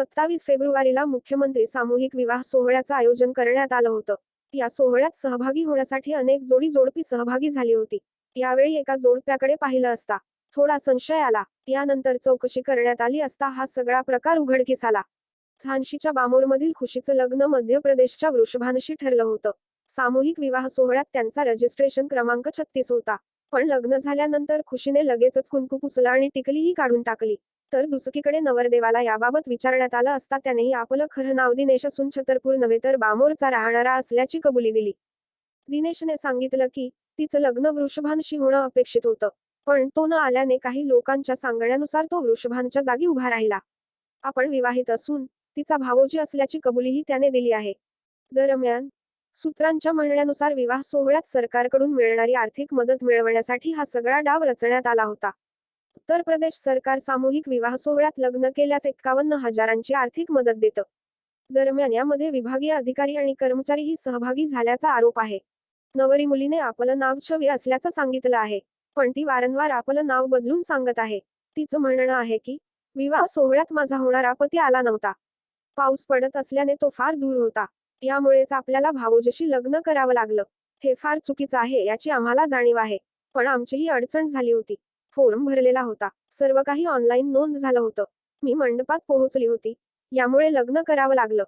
सत्तावीस फेब्रुवारीला मुख्यमंत्री सामूहिक विवाह सोहळ्याचं आयोजन करण्यात आलं होतं. या सोहळ्यात सहभागी होण्यासाठी अनेक जोडी जोडपी सहभागी झाली होती. यावेळी एका जोडप्याकडे पाहिलं असता थोडा संशय आला. यानंतर चौकशी करण्यात आली असता हा सगळा प्रकार उघडकीस आला. झांशीच्या बामोरमधील खुशीचं लग्न मध्य प्रदेशच्या वृषभानशी ठरलं होतं. सामूहिक विवाह सोहळ्यात त्यांचा रजिस्ट्रेशन क्रमांक छत्तीस होता. पण लग्न झाल्यानंतर खुशीने लगेचच कुंकू पुसलं आणि टिकलीही काढून टाकली. तर दुसरीकडे नवरदेवाला याबाबत विचारण्यात आलं असता त्यानेही आपलं खरं नाव दिनेश असून छतरपूर नव्हे तर बामोरचा राहणारा असल्याची कबुली दिली. दिनेशने सांगितलं की तिचं लग्न वृषभांशी होणं अपेक्षित होतं पण तो न आल्याने काही लोकांच्या सांगण्यानुसार तो वृषभांच्या जागी उभा राहिला. आपण विवाहित असून तिचा भावोजी असल्याची कबुलीही त्याने दिली आहे. दरम्यान सूत्रांच्या म्हणण्यानुसार विवाह सोहळ्यात सरकारकडून मिळणारी आर्थिक मदत मिळवण्यासाठी हा सगळा डाव रचण्यात आला होता. उत्तर प्रदेश सरकार सामूहिक विवाह सोहळ्यात लग्न केल्यास एक्कावन्न हजारांची आर्थिक मदत देतं. दरम्यान यामध्ये विभागीय अधिकारी आणि कर्मचारीही सहभागी झाल्याचा आरोप आहे. नवरी मुलीने आपलं नाव छवी असल्याचं सांगितलं आहे. पण ती वारंवार आपलं नाव बदलून सांगत आहे. तिचं म्हणणं आहे की विवाह सोहळ्यात माझा होणारा पती आला नव्हता. पाऊस पडत असल्याने तो फार दूर होता. यामुळेच आपल्याला भावोजीशी लग्न करावं लागलं. हे फार चुकीचं आहे याची आम्हाला जाणीव आहे. पण आमचीही अडचण झाली होती. फॉर्म भरलेला होता. सर्व काही ऑनलाईन नोंद झालं होतं. मी मंडपात पोहोचली होती. यामुळे लग्न करावं लागलं.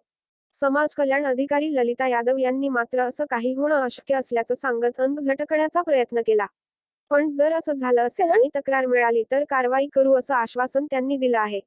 समाज कल्याण अधिकारी ललिता यादव यांनी मात्र असं काही होणं अशक्य असल्याचं सांगत अंग झटकण्याचा प्रयत्न केला. पण जर असं झालं असेल आणि तक्रार मिळाली तर कारवाई करू असं आश्वासन त्यांनी दिलं आहे.